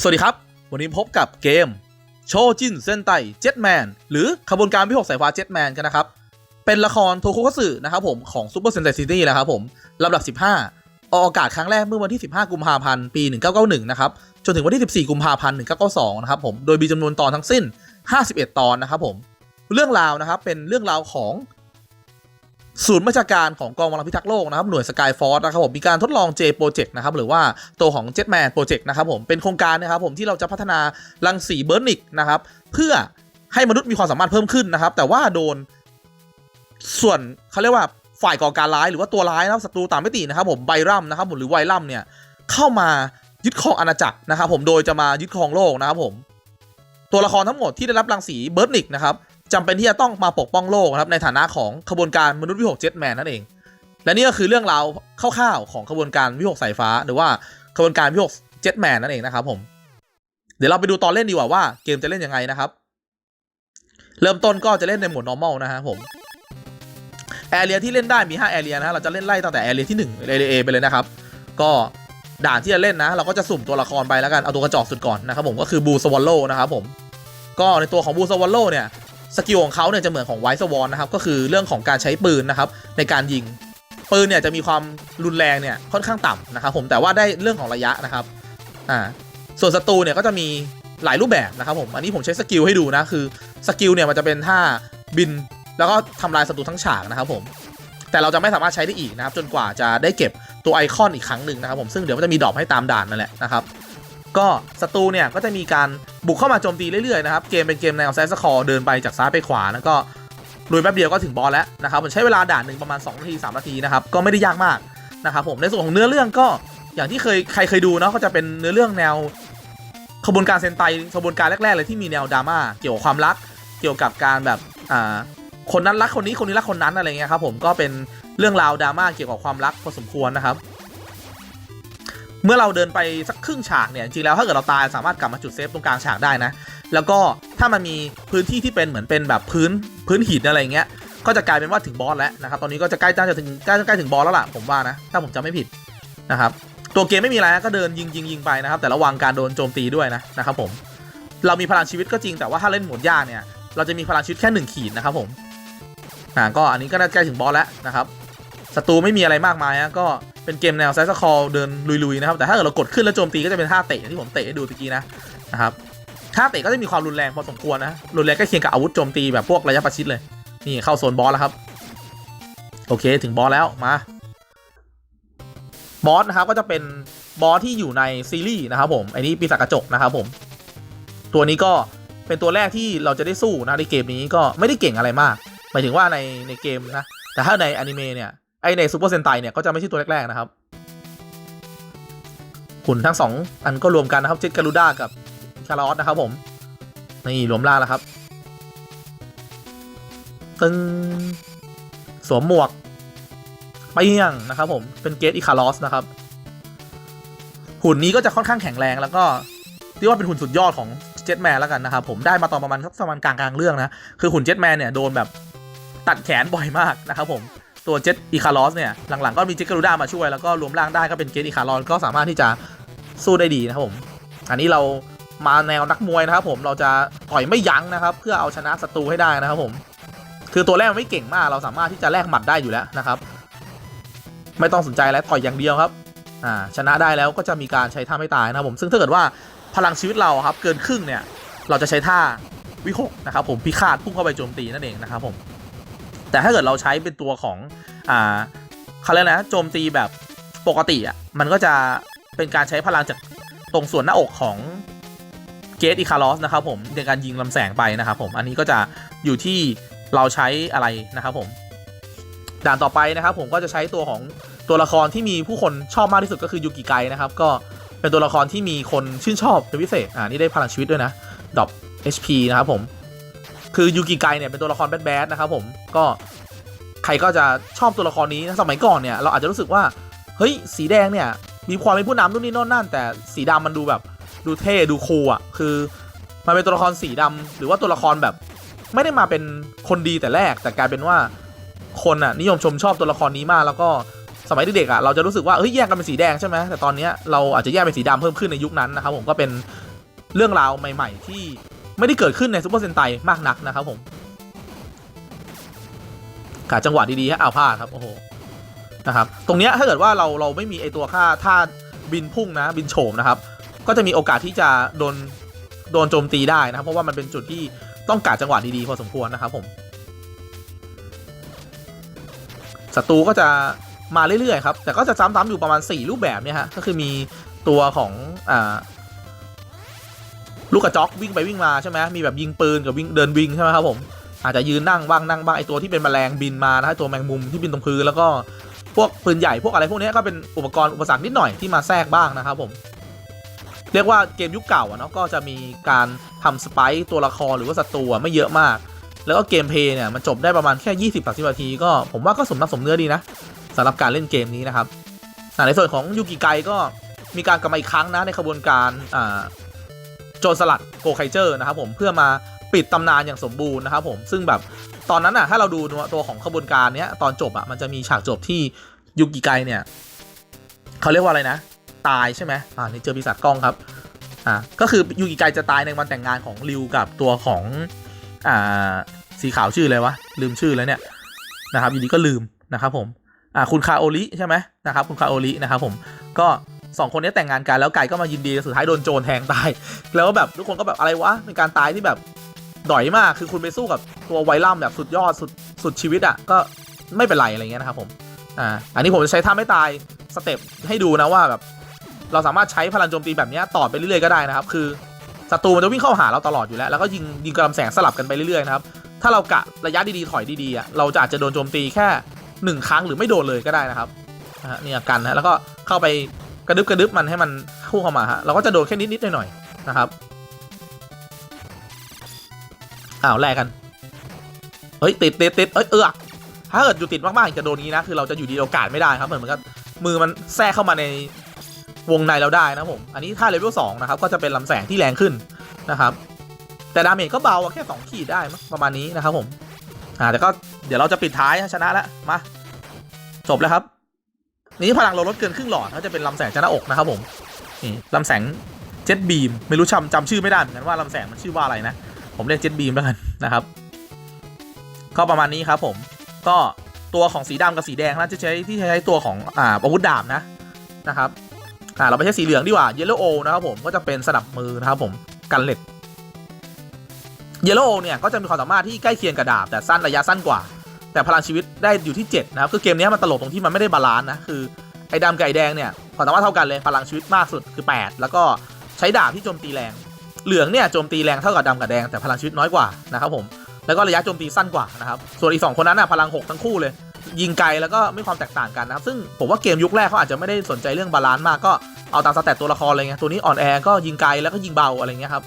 สวัสดีครับ วันนี้พบกับเกมโชจินเซนไตเจ็ตแมนหรือขบวนการพิภพสายฟ้าเจ็ตแมนกันนะครับ เป็นละครโทโคคัตสึนะครับผมของซูเปอร์เซนไตซิตี้นะครับผมลำดับ 15 ออกอากาศครั้งแรกเมื่อวันที่ 15 กุมภาพันธ์ ปี 1991 นะครับ จนถึงวันที่ 14 กุมภาพันธ์ 1992 นะครับผม โดยมีจำนวนตอนทั้งสิ้น 51 ตอนนะครับผม เรื่องราวนะครับเป็นเรื่องราวของ ศูนย์บัญชาการของกองกำลังพิทักษ์โลกนะครับหน่วยสกายฟอร์สนะครับผมมีการทดลอง J Project นะครับหรือว่าตัวของ Jetman Project นะครับผมเป็นโครงการนะครับผมที่เราจะพัฒนารังสีเบิร์นิกนะครับเพื่อให้มนุษย์มีความสามารถเพิ่มขึ้นนะครับ แต่ว่าโดน ส่วนเขาเรียกว่าฝ่ายก่อการร้ายหรือว่าตัวร้ายนะครับศัตรูต่างมิตินะครับผมไบรัมนะครับผมหรือไวรัมเนี่ยเข้ามายึดครองอาณาจักรนะครับผมโดยจะมายึดครองโลกนะครับผมตัวละครทั้งหมดที่ได้รับรังสีเบิร์นิกนะครับ จำเป็นที่จะต้องมาปกป้องโลกนะครับในฐานะของขบวนการมนุษย์วิหกเจ็ตแมนนั่นเอง และนี่ก็คือเรื่องราวคร่าวๆของขบวนการวิหกสายฟ้า หรือว่าขบวนการวิหกเจ็ตแมนนั่นเองนะครับผมเดี๋ยวเราไปดูตอนเล่นดีกว่าว่าเกมจะเล่นยังไงนะครับ เริ่มต้นก็จะเล่นในโหมด normal นะฮะผมแอเรียที่เล่นได้มี5แอเรียนะฮะเราจะเล่นไล่ตั้งแต่แอเรียที่1แอเรีย A ไปเลยนะครับ ก็ด่านที่จะเล่นนะ เราก็จะสุ่มตัวละครไปแล้วกัน เอาตัวกระจอกสุดก่อนนะครับผมก็คือบูสวอลโลนะครับผม ก็ในตัวของบูสวอลโลเนี่ย สกิลของเขาเนี่ยจะเหมือนของไวท์วอนนะครับก็คือเรื่องของการใช้ปืนนะครับในการยิง ปืนเนี่ยจะมีความรุนแรงเนี่ยค่อนข้างต่ำนะครับผมแต่ว่าได้เรื่องของระยะนะครับอ่าส่วนศัตรูเนี่ยก็จะมีหลายรูปแบบนะครับผมอันนี้ผมใช้สกิลให้ดูนะคือสกิลเนี่ยมันจะเป็นท่าบิน แล้วก็ทำลายศัตรูทั้งฉากนะครับผมแต่เราจะไม่สามารถใช้ได้อีกนะครับจนกว่าจะได้เก็บตัวไอคอนอีกครั้งหนึ่งนะครับผมซึ่งเดี๋ยวมันจะมีดรอปให้ตามด่านนั่นแหละนะครับ ก็ศัตรูเนี่ยก็จะมีการบุกเข้ามาโจมตีเรื่อยๆนะครับเกมเป็นเกมแนวแซสคอร์เดินไปจากซ้ายไปขวาแล้วก็ลุยแป๊บเดียวก็ถึงบอสแล้วนะครับมันใช้เวลาด่านหนึ่งประมาณ2นาที3นาทีนะครับก็ไม่ได้ยากมากนะครับผมในส่วนของเนื้อเรื่องก็อย่างที่เคยใครเคยดูเนาะก็จะเป็นเนื้อเรื่องแนวขบวนการเซนไตขบวนการแรกๆเลยที่มีแนวดราม่าเกี่ยวกับความรักเกี่ยวกับการแบบอ่าคนนั้นรักคนนี้คนนี้รักคนนั้นอะไรเงี้ยครับผมก็เป็นเรื่องราวดราม่าเกี่ยวกับความรักพอสมควรนะครับ เมื่อเราเดินไปสักครึ่งฉากเนี่ยจริงๆแล้วถ้าเกิดเราตายสามารถกลับมาจุดเซฟตรงกลางฉากได้นะ แล้วก็ถ้ามันมีพื้นที่ที่เป็นเหมือนเป็นแบบพื้นพื้นหินอะไรเงี้ยก็จะกลายเป็นว่าถึงบอสแล้วนะครับตอนนี้ก็จะใกล้จะถึงใกล้ใกล้ถึงบอสแล้วล่ะผมว่านะถ้าผมจำไม่ผิดนะครับตัวเกมไม่มีอะไรนะก็เดินยิงยิงยิงไปนะครับ แต่ระวังการโดนโจมตีด้วยนะนะครับผมเรามีพลังชีวิตก็จริงแต่ว่าถ้าเล่นหมดยากเนี่ยเราจะมีพลังชีวิตแค่หนึ่งขีดนะครับผมอ่าก็อันนี้ก็น่าใกล้ถึงบอสแล้วนะครับ ศัตรูไม่มีอะไรมากมายนะก็เป็นเกมแนวไซส์คอลเดินลุยๆนะครับแต่ถ้าเกิดเรากดขึ้นแล้วโจมตีก็จะเป็นท่าเตะอย่างที่ผมเตะให้ดูตะกี้นะนะครับท่าเตะก็จะมีความรุนแรงพอสมควรนะรุนแรงใกล้เคียงกับอาวุธโจมตีแบบพวกระยะประชิดเลย นี่เข้าโซนบอสแล้วครับ โอเคถึงบอสแล้วมาบอสนะครับก็จะเป็นบอสที่อยู่ในซีรีส์นะครับผมไอ้นี่ปีศาจกระจกนะครับผมตัวนี้ก็เป็นตัวแรกที่เราจะได้สู้นะในเกมนี้ก็ไม่ได้เก่งอะไรมากหมายถึงว่าในในเกมนะแต่ถ้าในอนิเมะเนี่ย ไอในซูเปอร์เซนไตเนี่ยก็จะไม่ใช่ตัวแรกๆนะครับหุ่นทั้งสองอันก็รวมกันนะครับเจ็ตการูด้ากับคาร์ลอสนะครับผม นี่รวมล่าแล้วครับ ตึงสวมหมวกไปเปี้ยงนะครับผมเป็นเกตอีคาร์ลอสนะครับ หุ่นนี้ก็จะค่อนข้างแข็งแรงแล้วก็เรียกว่าเป็นหุ่นสุดยอดของเจ็ตแมนแล้วกันนะครับผมได้มาตอนประมาณสักประมาณกลางกลางเรื่องนะ คือหุ่นเจ็ตแมนเนี่ยโดนแบบตัดแขนบ่อยมากนะครับผม ตัวเจ็ตอีคาร์ลอสเนี่ย หลังๆก็มีเจ็ตการูด้ามาช่วยแล้วก็รวมร่างได้ก็เป็นเกตอีคาร์ลอสก็สามารถที่จะสู้ได้ดีนะครับผม อันนี้เรามาแนวนักมวยนะครับผมเราจะต่อยไม่ยั้งนะครับ เพื่อเอาชนะศัตรูให้ได้นะครับผม คือตัวแรกมันไม่เก่งมากเราสามารถที่จะแลกหมัดได้อยู่แล้วนะครับ ไม่ต้องสนใจแล้วต่อยอย่างเดียวครับอ่าชนะได้แล้วก็จะมีการใช้ท่าไม่ตายนะครับผมซึ่งถ้าเกิดว่าพลังชีวิตเราครับเกินครึ่งเนี่ย เราจะใช้ท่าวิหกนะครับผมพิฆาตพุ่งเข้าไปโจมตีนั่นเองนะครับผม แต่ถ้าเกิดเราใช้เป็นตัวของอ่าเขาเรียกนะโจมตีแบบปกติอะมันก็จะเป็นการใช้พลังจากตรงส่วนหน้าอกของเกตอีคาร์ลอสนะครับผมในการยิงลำแสงไปนะครับผมอันนี้ก็จะอยู่ที่เราใช้อะไรนะครับผมด่านต่อไปนะครับผมก็จะใช้ตัวของตัวละครที่มีผู้คนชอบมากที่สุดก็คือยูกิไกนะครับก็เป็นตัวละครที่มีคนชื่นชอบเป็นพิเศษอ่านี่ได้พลังชีวิตด้วยนะดรอป HP นะครับผม คือยูกิไกเนี่ยเป็นตัวละครแบดๆนะครับผมก็ใครก็จะชอบตัวละครนี้สมัยก่อนเนี่ยเราอาจจะรู้สึกว่าเฮ้ยสีแดงเนี่ยมีความเป็นผู้นำนู่นนี่โน่นนั่นแต่สีดำมันดูแบบดูเท่ดูคูลอะคือมันเป็นตัวละครสีดำหรือว่าตัวละครแบบ ไม่ได้มาเป็นคนดีแต่แรก แต่กลายเป็นว่าคนอะนิยมชมชอบตัวละครนี้มากแล้วก็สมัยเด็กๆอะเราจะรู้สึกว่าเฮ้ยแยกกันเป็นสีแดงใช่ไหมแต่ตอนเนี้ยเราอาจจะแยกเป็นสีดำเพิ่มขึ้นในยุคนั้นนะครับผมก็เป็นเรื่องราวใหม่ ๆ ที่ ไม่ได้เกิดขึ้นในซูเปอร์เซนไตมากนักนะครับผมขาจังหวะดีๆฮะเอาพลาดครับโอ้โหนะครับตรงเนี้ยถ้าเกิดว่าเราเราไม่มีไอตัวค่าท่าบินพุ่งนะบินโฉมนะครับ ก็จะมีโอกาสที่จะโดนโดนโจมตีได้นะครับเพราะว่ามันเป็นจุดที่ต้องกาจังหวะดีๆพอสมควรนะครับผมศัตรูก็จะมาเรื่อยๆครับแต่ก็จะซ้ำๆอยู่ประมาณ 4 รูปแบบเนี่ยฮะก็คือมีตัวของอ่า ลูกกระจอกวิ่งไปวิ่งมาใช่ไหมมีแบบยิงปืนกับวิ่งเดินวิ่งใช่ไหมครับผมอาจจะยืนนั่งบ้างนั่งบ้างไอตัวที่เป็นแมลงบินมานะฮะตัวแมงมุมที่บินตรงพื้นแล้วก็พวกปืนใหญ่พวกอะไรพวกนี้ก็เป็นอุปกรณ์อุปสรรคนิดหน่อยที่มาแทรกบ้างนะครับผมเรียกว่าเกมยุคเก่าเนาะก็จะมีการทำสไปค์ตัวละครหรือว่าศัตรูไม่เยอะมาก แล้วก็เกมเพย์เนี่ยมันจบได้ประมาณแค่ 20 30นาทีก็ผมว่าก็สมน้ำสมเนื้อดีนะสำหรับการเล่นเกมนี้นะครับในส่วนของยูกิไกก็มีการกลับมาอีกครั้งนะในขบวนการ โจรสลัดโกไคเจอร์นะครับผมเพื่อมาปิดตำนานอย่างสมบูรณ์นะครับผมซึ่งแบบตอนนั้นอะถ้าเราดูตัวของขบวนการเนี้ยตอนจบอะมันจะมีฉากจบที่ยูกิไกเนี่ยเขาเรียกว่าอะไรนะ ตายใช่ไหมอ่านี่เจอปีศาจกล้องครับอ่าก็คือยูกิไกจะตายในวันแต่งงานของริวกับตัวของอ่าสีขาวชื่ออะไรวะลืมชื่อแล้วเนี่ยนะครับอยู่ดีก็ลืมนะครับผมอ่าคุณคาโอริใช่ไหมนะครับคุณคาโอรินะครับผมก็ สองคนนี้แต่งงานกันแล้วไก่ก็มายินดีสุดท้ายโดนโจรแทงตาย แล้วแบบทุกคนก็แบบอะไรวะเป็นการตายที่แบบด๋อยมากคือคุณไปสู้กับตัวไวลัมแบบสุดยอดสุดสุดชีวิตอะ่ะก็ไม่เป็นไรอะไรเงี้ยนะครับผมอ่าอันนี้ผมจะใช้ท่าไม่ตายสเต็ปให้ดูนะว่าแบบเราสามารถใช้พลังโจมตีแบบนี้ต่อไปเรื่อยๆก็ได้นะครับคือศัตรูมันจะวิ่งเข้าหาเราตลอดอยู่แล้ว แล้วก็ยิงยิงกระลำแสงสลับกันไปเรื่อยๆนะครับถ้าเรากะระยะดีๆถอยดีๆอะเราจะอาจจะโดนโจมตีแค่หนึ่งครั้งหรือไม่โดนเลยก็ได้นะครับนะฮะเนี่ยกันนะแล้วก็เข้าไป กระดึบกระดึบมันให้มันพุ่เข้ามาฮะเราก็จะโดนแค่นิดๆหน่อยๆนะครับอ้าวแลกกันเฮ้ยติดติดติดเอ้ยเอือถ้าเกิดอยู่ติดมากๆจะโดนงี้นะคือเราจะอยู่ดีโอกาสไม่ได้ครับเหมือนมันก็มือมันแทรกเข้ามาในวงในเราได้นะผม อันนี้ถ้าเลเวลสองนะครับก็จะเป็นลำแสงที่แรงขึ้นนะครับ แต่ดาเมจก็เบาอะแค่ 2 ขีดได้มั้งประมาณนี้นะครับผมอ่าแต่ก็เดี๋ยวเราจะปิดท้ายชนะแล้วมาจบแล้วครับ นี่พลังเราลดเกินครึ่งหลอดก็จะเป็นลำแสงชนะอกนะครับผมนี่ลำแสงเจ็ตบีมไม่รู้จำจำชื่อไม่ได้เหมือนกันว่าลำแสงมันชื่อว่าอะไรนะ ผมเรียกเจ็ตบีมแล้วกันนะครับก็ประมาณนี้ครับผมก็ตัวของสีดำกับสีแดงนะจะใช้ที่ใช้ตัวของอ่าอาวุธดาบนะนะครับอ่าเราไปใช้สีเหลืองดีกว่าเยลโลโอนะครับผมก็จะเป็นสนับมือนะครับผมกันเล็ดเยลโลโอเนี่ยก็จะมีความสามารถที่ใกล้เคียงกับดาบแต่สั้นระยะสั้นกว่า แต่พลังชีวิตได้อยู่ที่7นะครับคือเกมนี้มันตลกตรงที่มันไม่ได้บาลานซ์นะคือไอ้ดำกับไอ้แดงเนี่ยความสามารถเท่ากันเลยพลังชีวิตมากสุดคือ 8 แล้วก็ใช้ดาบที่โจมตีแรง เหลืองเนี่ยโจมตีแรงเท่ากับดำกับแดงแต่พลังชีวิตน้อยกว่านะครับผมแล้วก็ระยะโจมตีสั้นกว่านะครับส่วนอีกสองคนนั้นน่ะพลังหกทั้งคู่เลย ยิงไกลแล้วก็ไม่ความแตกต่างกันนะครับซึ่งผมว่าเกมยุคแรกเขาอาจจะไม่ได้สนใจเรื่องบาลานซ์มากก็เอาตามสเตตตัวละครอะไรเงี้ยตัวนี้อ่อนแอก็ยิงไกลแล้วก็ยิงเบาอะไรเงี้ยครับ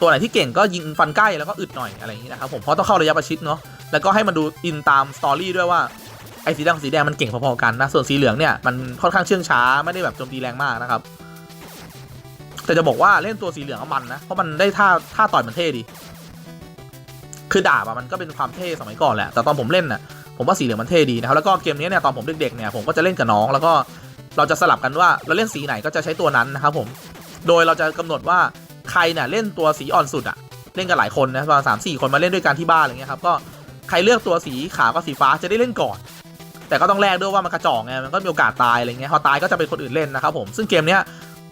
ตัวไหนที่เก่งก็ยิงฟันใกล้แล้วก็อึดหน่อยอะไรอย่างงี้นะครับผมเพราะต้องเข้าระยะประชิดเนาะ แล้วก็ให้มันดูอินตามสตอรี่ด้วยว่าไอ้สีแดงสีแดงมันเก่งพอๆกันนะ ส่วนสีเหลืองเนี่ยมันค่อนข้างเชื่องช้าไม่ได้แบบโจมตีแรงมากนะครับ แต่จะบอกว่าเล่นตัวสีเหลืองมันนะ เพราะมันได้ท่าท่าต่อยมันเท่ดี คือดาบอะมันก็เป็นความเท่สมัยก่อนแหละ แต่ตอนผมเล่นน่ะผมว่าสีเหลืองมันเท่ดีนะครับ แล้วก็เกมนี้เนี่ยตอนผมเด็กๆเนี่ยผมก็จะเล่นกับน้อง แล้วก็เราจะสลับกันว่าเราเล่นสีไหนก็จะใช้ตัวนั้นนะครับผม โดยเราจะกำหนดว่าใครเนี่ยเล่นตัวสีอ่อนสุดอะเล่นกันหลายคนนะประมาณสามสี่คนมาเล่นด้วยกันที่บ้านอะไรเงี้ยครับก็ ใครเลือกตัวสีขาวกับสีฟ้าจะได้เล่นก่อน แต่ก็ต้องแลกด้วยว่ามันกระจอกไงมันก็มีโอกาสตายอะไรเงี้ยพอตายก็จะเป็นคนอื่นเล่นนะครับผมซึ่งเกมเนี้ย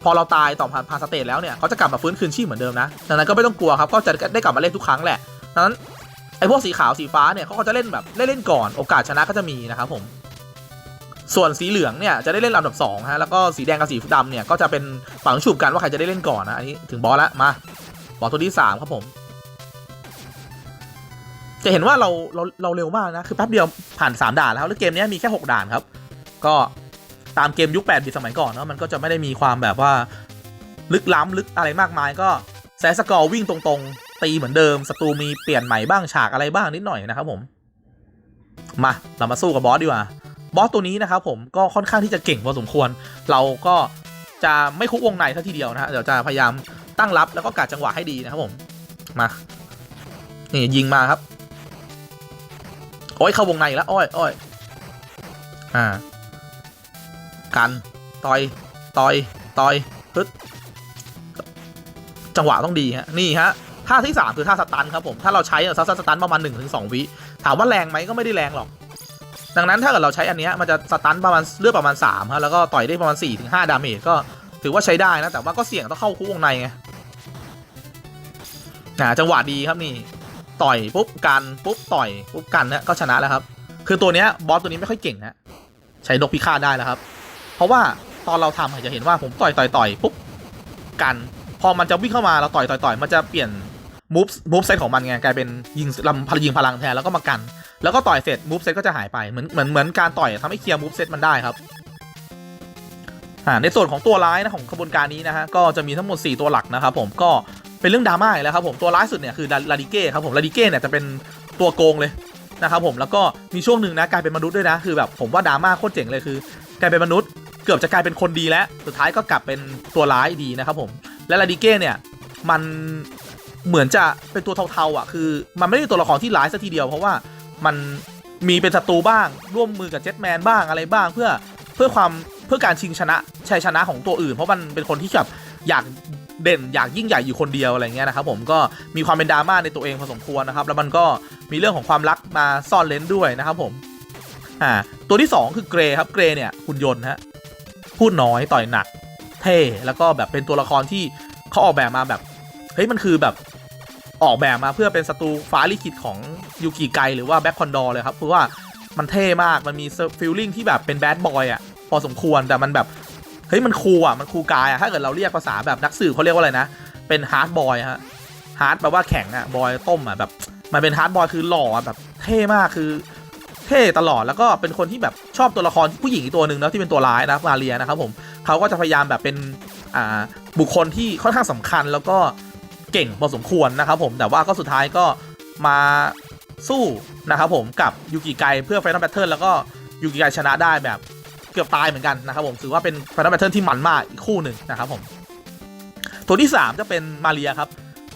พอเราตายต่อผ่านผ่านสเตจแล้วเนี่ยเขาจะกลับมาฟื้นคืนชีพเหมือนเดิมนะดังนั้นก็ไม่ต้องกลัวครับก็จะได้กลับมาเล่นทุกครั้งแหละดังนั้นไอ้พวกสีขาวสีฟ้าเนี่ยเขาก็จะเล่นแบบเล่นเล่นก่อน โอกาสชนะก็จะมีนะครับผม ส่วนสีเหลืองเนี่ยจะได้เล่นลำดับ2ฮะแล้วก็สีแดงกับสีดำเนี่ยก็จะเป็นฝั่งฉุบกันว่าใครจะได้เล่นก่อนนะอันนี้ถึงบอสล้วมาบอสตัวที่3ครับผม จะเห็นว่าเราเราเราเร็วมากนะ คือแป๊บเดียวผ่าน 3 ด่านแล้ว แล้วเกมนี้มีแค่ 6 ด่านครับ ก็ตามเกมยุค8บิตสมัยก่อนเนาะมันก็จะไม่ได้มีความแบบว่า ลึกล้ำลึกอะไรมากมาย ก็แซสกอร์วิ่งตรงๆ ตีเหมือนเดิมศัตรูมีเปลี่ยนใหม่บ้างฉากอะไรบ้างนิดหน่อยนะครับผม มาเรามาสู้กับบอสดีกว่าบอสตัวนี้นะครับผมก็ค่อนข้างที่จะเก่งพอสมควร เราก็จะไม่คุกวงในซะทีเดียวนะฮะเดี๋ยวจะพยายามตั้งรับแล้วก็กาดจังหวะให้ดีนะครับผมมานี่ยิงมาครับ โอ้ยเข้าวงในแล้วโอ้ยโอ้ยอ่า กัน ต่อย ต่อย ต่อยปึ๊ดจังหวะต้องดีฮะ นี่ฮะ ท่าที่ 3 คือท่าสตันครับผม ถ้าเราใช้อะซัสสตันประมาณ 1-2 วิ ถามว่าแรงไหมก็ไม่ได้แรงหรอก ดังนั้นถ้าเกิดเราใช้อันนี้มันจะสตันประมาณเลือดประมาณ3ฮะ แล้วก็ต่อยได้ประมาณ 4-5 ดาเมจ ก็ถือว่าใช้ได้นะ แต่ว่าก็เสี่ยงต้องเข้าคุกวงในไงอ่าจังหวะดีครับนี่ ต่อยปุ๊บกันปุ๊บต่อยปุ๊บกันเนี่ยก็ชนะแล้วครับ คือตัวเนี้ยบอสตัวนี้ไม่ค่อยเก่งฮะใช้นกพิฆาตได้แล้วครับ เพราะว่าตอนเราทำอาจจะเห็นว่าผมต่อยต่อยต่อยปุ๊บกันพอมันจะวิ่งเข้ามาเราต่อยต่อยต่อยมันจะเปลี่ยนมูฟมูฟเซตของมันไงกลายเป็นยิงลำพลยิงพลังแทนแล้วก็มากัน แล้วก็ต่อยเสร็จมูฟเซตก็จะหายไปเหมือนเหมือนเหมือนการต่อยทำให้เคลียร์มูฟเซตมันได้ครับในส่วนของตัวร้ายนะของขบวนการนี้นะฮะก็จะมีทั้งหมด 4 ตัวหลักนะครับผมก็ เป็นเรื่องดราม่าอีกแล้วครับผมตัวร้ายสุดเนี่ยคือลาดิเก้ครับผมลาดิเก้เนี่ยจะเป็นตัวโกงเลยนะครับผมแล้วก็มีช่วงหนึ่งนะกลายเป็นมนุษย์ด้วยนะคือแบบผมว่าดราม่าโคตรเจ๋งเลยคือกลายเป็นมนุษย์เกือบจะกลายเป็นคนดีแล้ว สุดท้ายก็กลับเป็นตัวร้ายดีนะครับผม และลาดิเก้เนี่ย มันเหมือนจะเป็นตัวเทาๆอะ คือ มันไม่ได้ตัวละครที่ร้ายสัทีเดียว เพราะว่ามันมีเป็นศัตรูบ้าง ร่วมมือกับเจ็ตแมนบ้างอะไรบ้าง เพื่อเพื่อความเพื่อการชิงชนะชัยชนะของตัวอื่น เพราะมันเป็นคนที่แบบอยาก เด่นอยากยิ่งใหญ่อยู่คนเดียวอะไรเงี้ยนะครับผมก็มีความเป็นดราม่าในตัวเองพอสมควรนะครับแล้วมันก็มีเรื่องของความรักมาซ่อนเลนด้วยนะครับผมอ่าตัวที่สองคือเกรครับเกรเนี่ยหุ่นยนต์ฮะพูดน้อยต่อยหนัก เท่แล้วก็แบบเป็นตัวละครที่เขาออกแบบมาแบบเฮ้ยมันคือแบบออกแบบมาเพื่อเป็นศัตรูฟ้าลิขิตของยูกิไกหรือว่าแบ็คคอนดอร์เลยครับเพราะว่ามันเท่มากมันมีฟีลลิ่งที่แบบเป็นแบดบอยอะพอสมควรแต่มันแบบ เฮ้ยมันคูลอะมันคูลกายอะถ้าเกิดเราเรียกภาษาแบบนักสืบเขาเรียกว่าอะไรนะ เป็นฮาร์ดบอยฮะฮาร์ดแปลว่าแข็งอะบอยต้มอะแบบมันเป็นฮาร์ดบอยคือหล่อแบบเท่มากคือเท่ตลอดแล้วก็เป็นคนที่แบบชอบตัวละครผู้หญิงอีกตัวหนึ่งนะที่เป็นตัวร้ายนะมาเรียนะครับผมเขาก็จะพยายามแบบเป็นอ่าบุคคลที่ค่อนข้างสำคัญแล้วก็เก่งพอสมควรนะครับผมแต่ว่าก็สุดท้ายก็มาสู้นะครับผมกับยูกิไกเพื่อไฟนอลแบทเทิลแล้วก็ยูกิไกชนะได้แบบ เกือบตายเหมือนกันนะครับผมถือว่าเป็นไฟนอลแบทเทิลที่มันมากอีกคู่หนึ่งนะครับผมตัวที่ 3 จะเป็นมาเรียครับ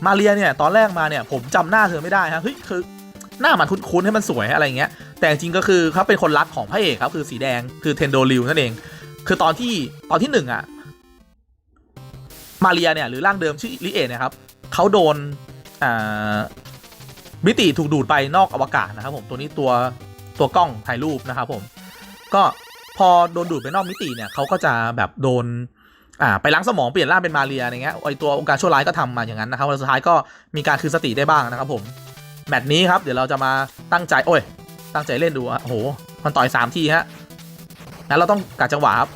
มาเรียเนี่ยตอนแรกมาเนี่ยผมจำหน้าเธอไม่ได้ฮะเฮ้ยคือหน้ามันคุ้นๆให้มันสวยอะไรอย่างเงี้ย แต่จริงก็คือเขาเป็นคนรักของพระเอกครับคือสีแดงคือเทนโดริวนั่นเอง คือตอนที่ตอนที่หนึ่งอะมาเรียเนี่ยหรือร่างเดิมชื่อลิเอเนี่ยครับเขาโดนอ่ามิติถูกดูดไปนอกอวกาศนะครับผมตัวนี้ตัวตัวกล้องถ่ายรูปนะครับผม ก็ พอโดนดูดไปนอกมิติเนี่ยเขาก็จะแบบโดนอ่าไปล้างสมองเปลี่ยนร่างเป็นมาเรียอะไรเงี้ยไอตัวองค์การชั่วร้ายก็ทำมาอย่างนั้นนะครับแล้วสุดท้ายก็มีการคืนสติได้บ้างนะครับผมแมตช์นี้ครับเดี๋ยวเราจะมาตั้งใจโอ้ย ตั้งใจเล่นดูอะโอ้โหมันต่อยสามทีฮะงั้นเราต้องกัดจังหวะครับ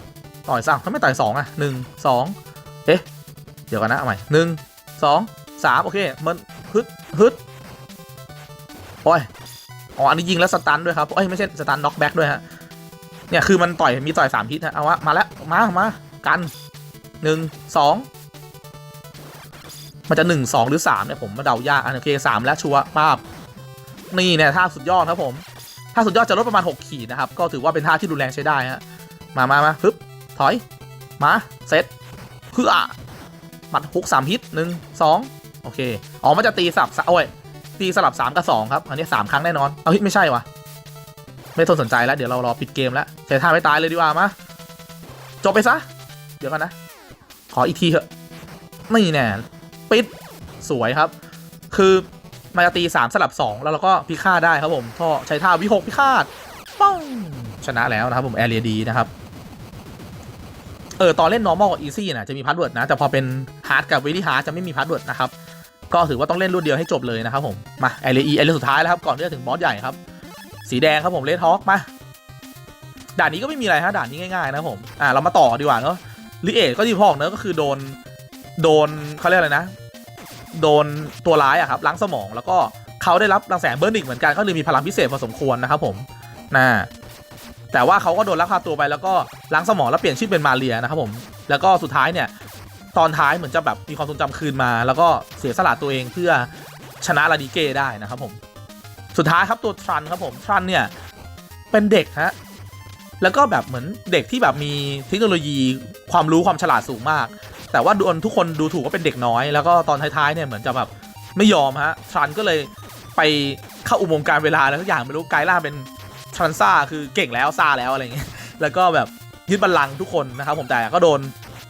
ต่อยสามเขาไม่ต่อยสองอะหนึ่งสองเอ๊ะเดี๋ยวกันนะเอาใหม่หนึ่งสองสามโอเคมันฮึดฮึดโอ้ยอ๋ออันนี้ยิงแล้วสตันด้วยครับเอ้ยไม่ใช่สตันน็อกแบ็กด้วยฮะ เนี่ยคือมันต่อยมีต่อยสามฮิตฮะเอาวะมาแล้วมามากันหนึ่งสองมันจะหนึ่งสองหรือสามเนี่ยผมมาเดายากอันโอเคสามแล้วชัวร์ป้าบนี่เนี่ยท่าสุดยอดครับผมท่าสุดยอดจะลดประมาณ6ขีดนะครับก็ถือว่าเป็นท่าที่รุนแรงใช้ได้ฮะมามามาปึ๊บถอยมาเซตเพื่อหมัดฮุกสามฮิตหนึ่งสองโอเคอ๋อมันจะตีสลับโอ้ยตีสลับ3กับ2ครับอันนี้3ครั้งแน่นอนเอาฮ้ยไม่ใช่วะ ไม่ต้องสนใจแล้วเดี๋ยวเรารอปิดเกมแล้วใช้ท่าไม่ตายเลยดีกว่ามาจบไปซะ เดี๋ยวกันนะ ขออีกทีเถอะนี่แน่ปิดสวยครับ คือมันจะตี3สลับ2แล้วเราก็พิฆาตได้ครับผมก็ใช้ท่าวิหกพิฆาตป้องชนะแล้วนะครับผมแอเรียดีนะครับเออตอนเล่น normal กับ easy นะจะมีพาสเวิร์ดนะ แต่พอเป็น hard กับ very hard จะไม่มีพาสเวิร์ดนะครับ ก็ถือว่าต้องเล่นรวดเดียวให้จบเลยนะครับผม มาแอเรีย e แอเรียสุดท้ายแล้วครับ ก่อนที่จะถึงบอสใหญ่ครับ สีแดงครับผมเลดฮอคมาด่านนี้ก็ไม่มีอะไรฮะด่านนี้ง่ายๆนะผมอ่าเรามาต่อดีกว่าเนาะลิเอทก็ที่พอกเนอะก็คือโดนโดนเขาเรียกอะไรนะ โดนตัวร้ายอะครับล้างสมองแล้วก็เขาได้รับรังแสงเบอร์หนึ่งเหมือนกันเขาเลยมีพลังพิเศษพอสมควรนะครับผมนะแต่ว่าเขาก็โดนลักพาตัวไปแล้วก็ล้างสมองแล้วเปลี่ยนชื่อเป็นมาเรียนะครับผมแล้วก็สุดท้ายเนี่ยตอนท้ายเหมือนจะแบบมีความทรงจำคืนมา แล้วก็เสียสละตัวเองเพื่อชนะลาดิเก้ได้นะครับผม สุดท้ายครับตัวทรันครับผมทรันเนี่ยเป็นเด็กฮะแล้วก็แบบเหมือนเด็กที่แบบมีเทคโนโลยีความรู้ความฉลาดสูงมาก แต่ว่าโดนทุกคนดูถูกว่าเป็นเด็กน้อย แล้วก็ตอนท้ายๆเนี่ยเหมือนจะแบบไม่ยอมฮะทรันก็เลยไปเข้าอุโมงค์การเวลาแล้วทุกอย่างไม่รู้กลายร่างเป็นทรันซ่าคือเก่งแล้วซ่าแล้วอะไรเงี้ยแล้วก็แบบยึดบัลลังก์ทุกคนนะครับผมแต่ก็โดน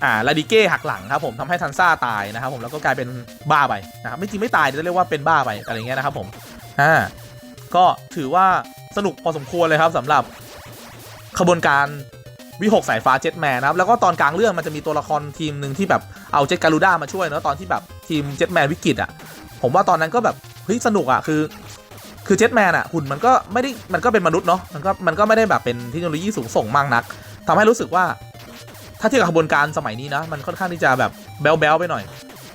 อ่าลาดิเก้หักหลังครับผมทำให้ทันซ่าตายนะครับผมแล้วก็กลายเป็นบ้าไปนะครับไม่จริงไม่ตายจะเรียกว่าเป็นบ้าไปอะไรเงี้ยนะครับผมอ่า ก็ถือว่าสนุกพอสมควรเลยครับสำหรับขบวนการวิหกสายฟ้าเจ็ตแมนนะครับ แล้วก็ตอนกลางเรื่องมันจะมีตัวละครทีมหนึ่งที่แบบเอาเจ็ตการูด้ามาช่วยเนอะตอนที่แบบทีมเจ็ตแมนวิกฤตอะ ผมว่าตอนนั้นก็แบบเฮ้ยสนุกอะคือ คือเจ็ตแมนอะหุ่นมันก็ไม่ได้มันก็เป็นมนุษย์เนาะมันก็มันก็ไม่ได้แบบเป็นเทคโนโลยีสูงส่งมากนักทำให้รู้สึกว่า ถ้าเทียบกับขบวนการสมัยนี้นะมันค่อนข้างที่จะแบบแบลๆไปหน่อย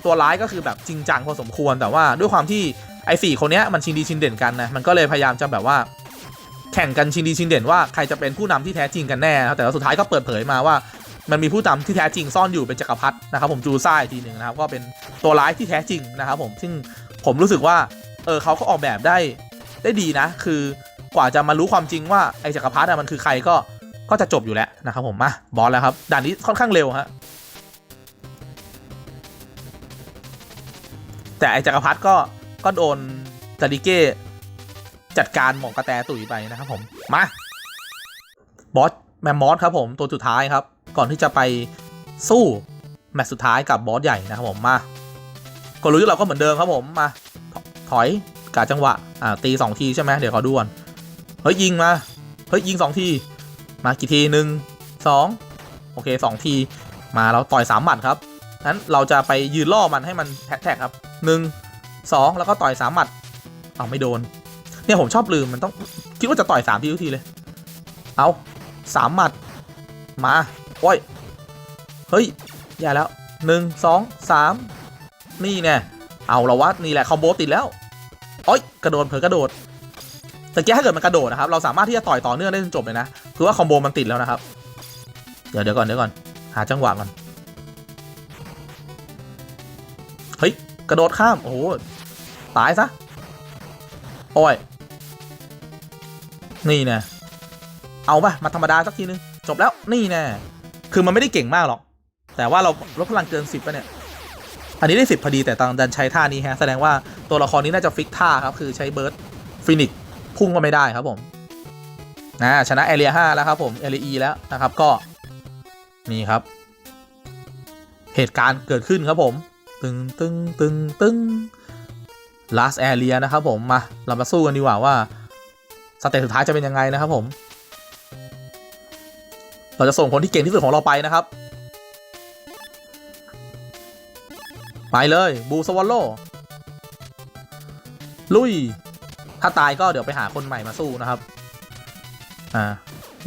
ตัวร้ายก็คือแบบจริงจังพอสมควรแต่ว่าด้วยความที่ ไอ้สี่คนเนี้ยมันชิงดีชิงเด่นกันนะมันก็เลยพยายามจะแบบว่าแข่งกันชิงดีชิงเด่นว่าใครจะเป็นผู้นำที่แท้จริงกันแน่นะแต่ว่าสุดท้ายก็เปิดเผยมาว่า มันมีผู้นำที่แท้จริงซ่อนอยู่เป็นจักรพรรดินะครับผมจูซ่าอีกทีหนึ่งนะครับก็เป็นตัวร้ายที่แท้จริงนะครับผมซึ่งผมรู้สึกว่าเออเขาก็ออกแบบได้ได้ดีนะ คือกว่าจะมารู้ความจริงว่าไอ้จักรพรรดิอะมันคือใครก็ก็จะจบอยู่แล้วนะครับผมมาบอสแล้วครับด่านนี้ค่อนข้างเร็วฮะแต่ไอ้จักรพรรดิก็ ก็โดนจาริเก้จัดการหมอกกระแตตุ๋ยไปนะครับผมมาบอสแมมมอสครับผมตัวสุดท้ายครับ ก่อนที่จะไปสู้แมตช์สุดท้ายกับบอสใหญ่นะครับผมมากลยุทธ์เราก็เหมือนเดิมครับผมมาถถอยกาจังหวะอ่าตีสองทีใช่ไหมเดี๋ยวขอดูก่อนเฮ้ยยิงมาเฮ้ยยิงสองทีมากี่ทีหนึ่งสองโอเคสองทีมาเราต่อยสามหมัดครับนั้นเราจะไปยืนล่อมันให้มันแท็กครับหนึ่ง สองแล้วก็ต่อยสามหมัดเอาไม่โดน เนี่ยผมชอบลืมมันต้องคิดว่าจะต่อยสามทีทุกทีเลย เอาสามหมัด มาโอ้ยเฮ้ยอย่าแล้วหนึ่งสองสามนี่แน่เอาละวะนี่แหละคอมโบติดแล้วโอ้ยกระโดดเผลอกระโดดแต่แกถ้าเกิดมันกระโดดนะครับเราสามารถที่จะต่อยต่อเนื่องได้จนจบเลยนะคือว่าคอมโบมันติดแล้วนะครับ เดี๋ยวเดี๋ยวก่อนเดี๋ยวก่อนหาจังหวะก่อนเฮ้ยกระโดดข้ามโอ้โห ตายซะ โอ้ย นี่แน่เอาปะมาธรรมดาสักทีนึง จบแล้วนี่แน่คือมันไม่ได้เก่งมากหรอก แต่ว่าเราลดพลังเกินสิบปะเนี่ย อันนี้ได้สิบพอดีแต่ตอนดันใช้ท่านี้ฮะ แสดงว่าตัวละครนี้น่าจะฟิกท่าครับ คือใช้เบิร์ดฟินิกพุ่งก็ไม่ได้ครับผมนะชนะเอเรียห้าแล้วครับผมเอเรียแล้วนะครับก็ นี่ครับ เหตุการณ์เกิดขึ้นครับผม ตึงตึงตึงตึง last area นะครับผม มา เรามาสู้กันดีกว่าว่าสเตจสุดท้ายจะเป็นยังไงนะครับผม เราจะส่งคนที่เก่งที่สุดของเราไปนะครับ ไปเลยบูสวอลโลลุย ถ้าตายก็เดี๋ยวไปหาคนใหม่มาสู้นะครับ อ่า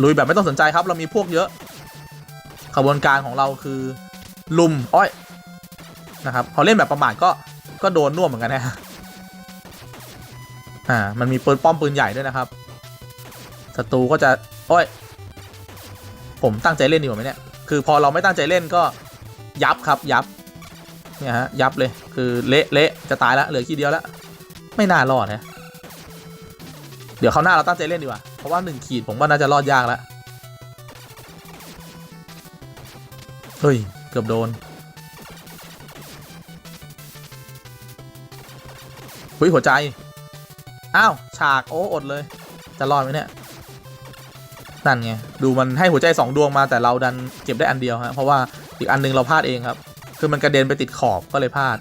ลุยแบบไม่ต้องสนใจครับ เรามีพวกเยอะขบวนการของเราคือลุมอ้อยนะครับพอเล่นแบบประมาทก็ก็โดนน่วมเหมือนกันนะ อ่า มันมีปืนป้อมปืนใหญ่ด้วยนะครับ ศัตรูก็จะโอ้ย ผมตั้งใจเล่นดีกว่าไหมเนี่ย คือพอเราไม่ตั้งใจเล่นก็ยับครับยับ เนี่ยฮะยับเลย คือเละเละจะตายแล้วเหลือขี้เดียวแล้ว ไม่น่ารอดนะ เดี๋ยวเขาหน้าเราตั้งใจเล่นดีกว่า เพราะว่าหนึ่งขีดผมว่าน่าจะรอดยากแล้ว เฮ้ย เกือบโดนหุยหัวใจ อ้าวฉากโอ้อดเลย จะรอดไหมเนี่ยนั่นไงดูมันให้หัวใจสองดวงมาแต่เราดันเก็บได้อันเดียวฮะเพราะว่าอีกอันหนึงเราพลาดเองครับ คือมันกระเด็นไปติดขอบก็เลยพลาด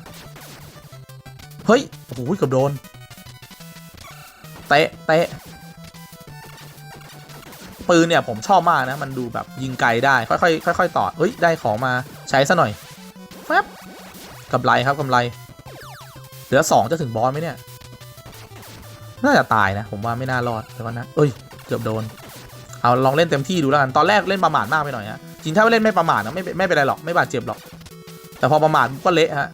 เฮ้ยโอ้โหเกือบโดนเตะเตะปืนเนี่ยผมชอบมากนะ มันดูแบบยิงไกลได้ค่อยๆค่อยๆต่อเฮ้ยได้ของมาใช้ซะหน่อยแฟบกำไรครับกำไรเหลือสองจะถึงบอสไหมเนี่ย น่าจะตายนะ ผมว่าไม่น่ารอดเดี๋ยวก่อนะเอ้ย เกือบโดน เอาลองเล่นเต็มที่ดูแล้วกัน ตอนแรกเล่นประมาทมากไปหน่อยฮะ จริงถ้าเล่นไม่ประมาทนะไม่ไม่เป็นไรหรอก ไม่บาดเจ็บหรอก แต่พอประมาทก็เละฮะ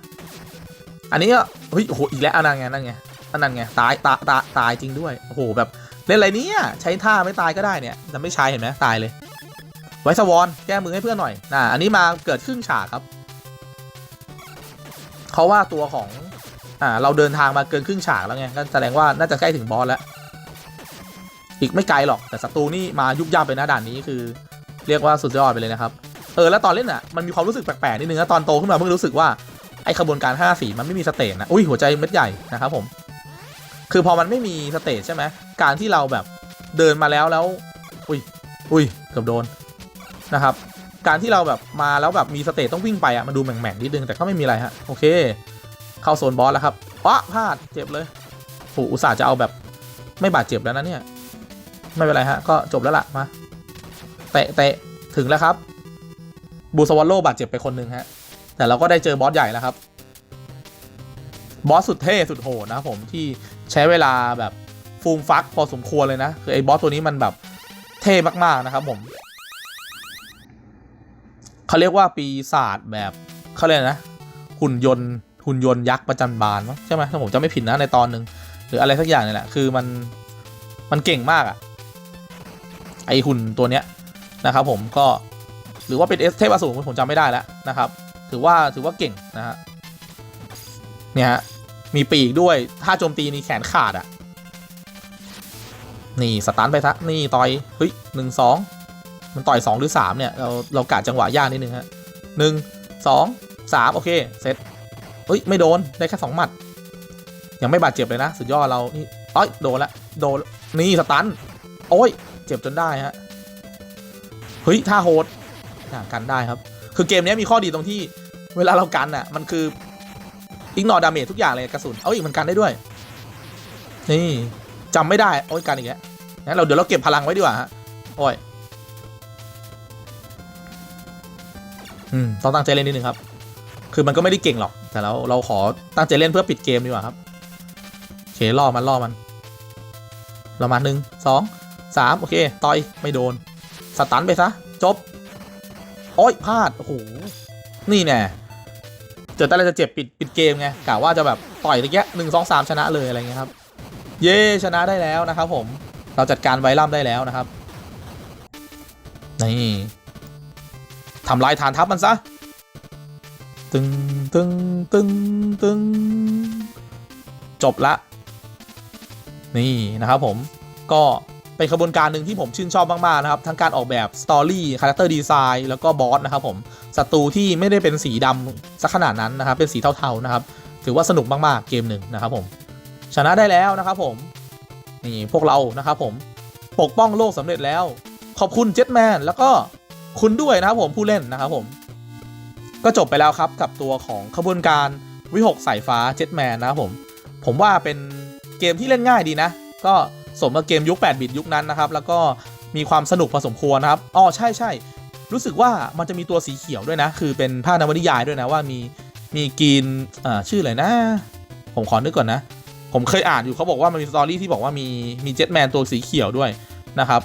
อันนี้ก็เฮ้ย โอ้โห อีกแล้วอันนั้นไงนั่นไงอันนั้นไง ตาย ตายตายตายจริงด้วย โอ้โห แบบเล่นอะไรเนี้ยใช้ท่าไม่ตายก็ได้เนี่ย แต่ไม่ใช้เห็นไหมตายเลย ไว้สวอนแก้มือให้เพื่อนหน่อย น่ะ อันนี้มาเกิดครึ่งฉากครับ เขาว่าตัวของ อ่าเราเดินทางมาเกินครึ่งฉากแล้วไงก็แสดงว่าน่าจะใกล้ถึงบอสแล้ว อีกไม่ไกลหรอกแต่ศัตรูนี่มายุบยับเลยนะด่านนี้คือ เรียกว่าสุดยอดไปเลยนะครับเออแล้วตอนเล่นอะมันมีความรู้สึกแปลกๆนิดนึงนะตอนโตขึ้นมาเพิ่งรู้สึกว่าไอขบวนการ5สีมันไม่มีสเตจนะอุ้ยหัวใจเม็ดใหญ่นะครับผม คือพอมันไม่มีสเตจใช่ไหมการที่เราแบบเดินมาแล้วแล้วอุ้ยอุ้ยเกือบโดนนะครับ การที่เราแบบมาแล้วแบบมีสเตตต้องวิ่งไปอะมันดูแหม่งๆนิดนึงแต่ก็ไม่มีอะไรฮะโอเค เข้าโซนบอสแล้วครับปะพลาดเจ็บเลยโหอุตส่าห์จะเอาแบบไม่บาดเจ็บแล้วนะเนี่ย ไม่เป็นไรฮะ ก็จบแล้วล่ะมาเตะเตะถึงแล้วครับ บูสวอลโลบาดเจ็บไปคนหนึ่งฮะ แต่เราก็ได้เจอบอสใหญ่แล้วครับบอสสุดเท่สุดโหดนะครับผมที่ใช้เวลาแบบฟูมฟักพอสมควรเลยนะ คือไอ้บอสตัวนี้มันแบบเท่มากๆนะครับผมเขาเรียกว่าปีศาจแบบเขาเรียกนะหุ่นยนต์ หุ่นยนต์ยักษ์ประจันบานมั้งใช่ไหมถ้าผมจะไม่ผิดนะในตอนหนึ่งหรืออะไรสักอย่างนี่แหละคือมันมันเก่งมากอะไอหุ่นตัวเนี้ยนะครับผมก็หรือว่าเป็นเอสเทพอสูรผมจำไม่ได้แล้วนะครับ ถือว่าถือว่าเก่งนะฮะเนี่ยฮะมีปีกด้วยถ้าโจมตีนี่แขนขาดอะนี่สตันไปซะนี่ต่อยเฮ้ยหนึ่งสองมันต่อยสองหรือสามเนี่ยเราเรากะจังหวะยากนิดนึงฮะหนึ่งสองสามโอเคเสร็จ เฮ้ยไม่โดนได้แค่สองหมัด ยังไม่บาดเจ็บเลยนะ สุดยอดเรานี่เอ้ยโดนละโดนนี่สตันโอ้ยเจ็บจนได้ฮะเฮ้ยท่าโหดกันได้ครับ คือเกมนี้มีข้อดีตรงที่เวลาเรากันอะ มันคืออิกนอดาเมจทุกอย่างเลยกระสุนเอ้ยมันกันได้ด้วย นี่จำไม่ได้โอ้ยกันอีกแล้วงั้นเราเดี๋ยวเราเก็บพลังไว้ดีกว่าฮะโอ้ยอืมต้องตั้งใจเล่นนิดนึงครับ คือมันก็ไม่ได้เก่งหรอก แต่เราเราขอตั้งใจเล่นเพื่อปิดเกมดีกว่าครับโอเคล่อมันล่อมันเรามาหนึ่งสองสามโอเคต่อยไม่โดน สตันไปซะ จบ โอ้ยพลาด โอ้โห นี่แน่เจอแต่เราจะเจ็บปิดปิดเกมไงกะว่าจะแบบต่อยตะเกียหนึ่งสองสามชนะเลยอะไรเงี้ยครับ เย่ชนะได้แล้วนะครับผม เราจัดการไวรัมได้แล้วนะครับ นี่ทำลายฐานทัพมันซะ ตึงตึงตึงตึงจบละ นี่นะครับผมก็เป็นขบวนการหนึ่งที่ผมชื่นชอบมาก ๆ นะครับ ทั้งการออกแบบสตอรี่คาแรคเตอร์ดีไซน์แล้วก็บอสนะครับผมศัตรูที่ไม่ได้เป็นสีดำสักขนาดนั้นนะครับ เป็นสีเทา ๆ นะครับ ถือว่าสนุกมาก ๆ เกมหนึ่งนะครับผม ชนะได้แล้วนะครับผม นี่พวกเรานะครับผม ปกป้องโลกสำเร็จแล้ว ขอบคุณเจ็ตแมนแล้วก็คุณด้วยนะครับผมผู้เล่นนะครับผม ก็จบไปแล้วครับกับตัวของขบวนการวิหกสายฟ้าเจ็ตแมนนะผมผมว่าเป็นเกมที่เล่นง่ายดีนะ ก็สมกับเกมยุค 8 บิตยุคนั้นนะครับ แล้วก็มีความสนุกพอสมควรนะครับอ๋อใช่ใช่รู้สึกว่ามันจะมีตัวสีเขียวด้วยนะ คือเป็นภาคนวนิยายด้วยนะว่ามีมีกรีนอ่าชื่ออะไรนะ ผมขอนึกก่อนนะ ผมเคยอ่านอยู่เขาบอกว่ามันมีสตอรี่ที่บอกว่ามีมีเจ็ตแมนตัวสีเขียวด้วยนะครับ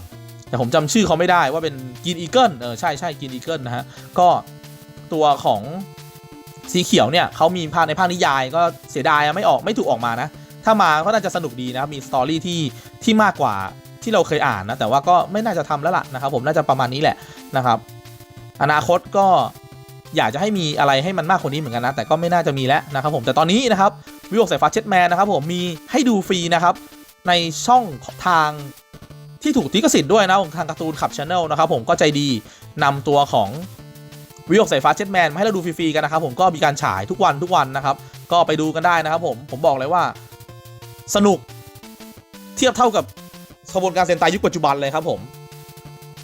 แต่ผมจำชื่อเขาไม่ได้ว่าเป็นกินอีเกิลเออใช่ใช่กินอีเกิลนะฮะก็ ตัวของสีเขียวเนี่ยเขามีภาคในภาคนิยายก็เสียดายอะไม่ออกไม่ถูกออกมานะ ถ้ามาก็น่าจะสนุกดีนะมีสตอรี่ที่ที่มากกว่าที่เราเคยอ่านนะ แต่ว่าก็ไม่น่าจะทำแล้วล่ะนะครับผมน่าจะประมาณนี้แหละนะครับ อนาคตก็อยากจะให้มีอะไรให้มันมากกว่านี้เหมือนกันนะ แต่ก็ไม่น่าจะมีแล้วนะครับผมแต่ตอนนี้นะครับวิวกสายฟ้าเช็ดแมนนะครับผมมีให้ดูฟรีนะครับ ในช่องทางที่ถูกลิขสิทธิ์ด้วยนะของทางการ์ตูนขับชาแนลนะครับผมก็ใจดีนำตัวของ วิวสายฟ้าเจ็ตแมนมาให้เราดูฟรีๆกันนะครับผมก็มีการฉายทุกวันทุกวันนะครับ ก็ไปดูกันได้นะครับผมผมบอกเลยว่า สนุกเทียบเท่ากับขบวนการเซนไตยุคปัจจุบันเลยครับผม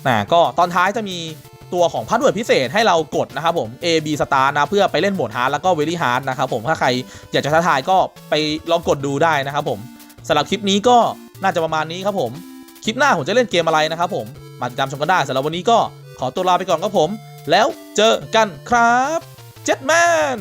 นะก็ตอนท้ายจะมีตัวของพัดเวิร์ดพิเศษให้เรากดนะครับผม A B Star นะเพื่อไปเล่นโหมดฮาร์ดแล้วก็เวลี่ฮาร์ดนะครับผมถ้าใครอยากจะท้าทายก็ไปลองกดดูได้นะครับผมสำหรับคลิปนี้ก็น่าจะประมาณนี้ครับผม คลิปหน้าผมจะเล่นเกมอะไรนะครับผมมาติดตามชมกันได้สำหรับวันนี้ก็ขอตัวลาไปก่อนครับผม แล้วเจอกันครับเจ็ดแมน